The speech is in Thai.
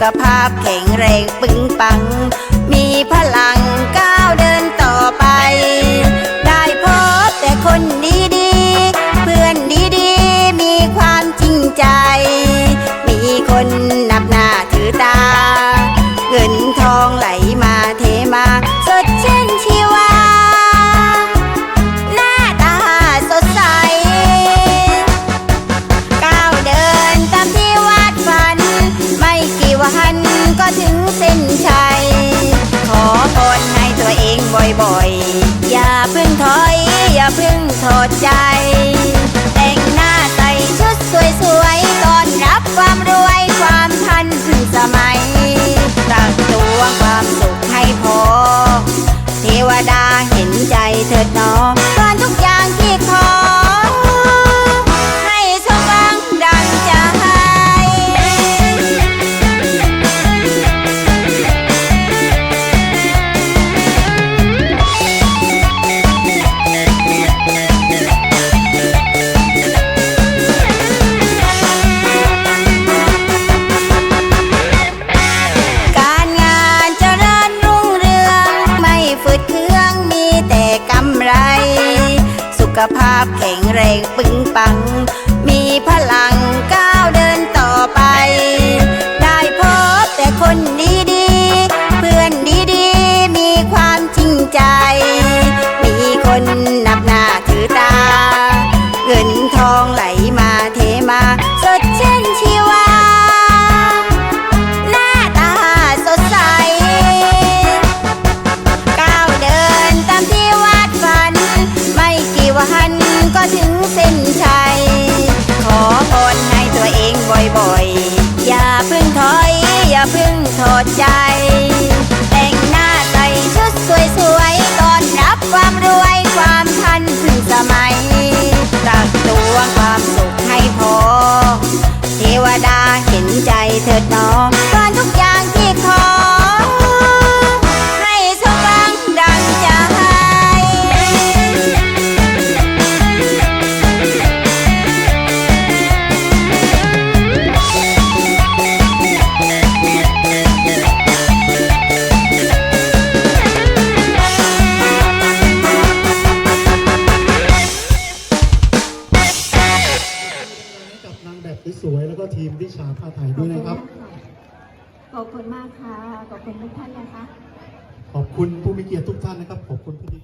ขภาพแข็งแรงปึงปัง มีพลัง พึ่งถอดใจ ขภาพแข็งแรงปึงปัง มีพลัง ก็ถึงเส้นชัย ขอพรให้ตัวเองบ่อย สวยแล้วก็ทีมที่ชาผ้าไทยด้วยนะครับ ขอบคุณมากค่ะ ขอบคุณทุกท่านนะคะ ขอบคุณผู้มีเกียรติทุกท่านนะครับ ขอบคุณผู้ม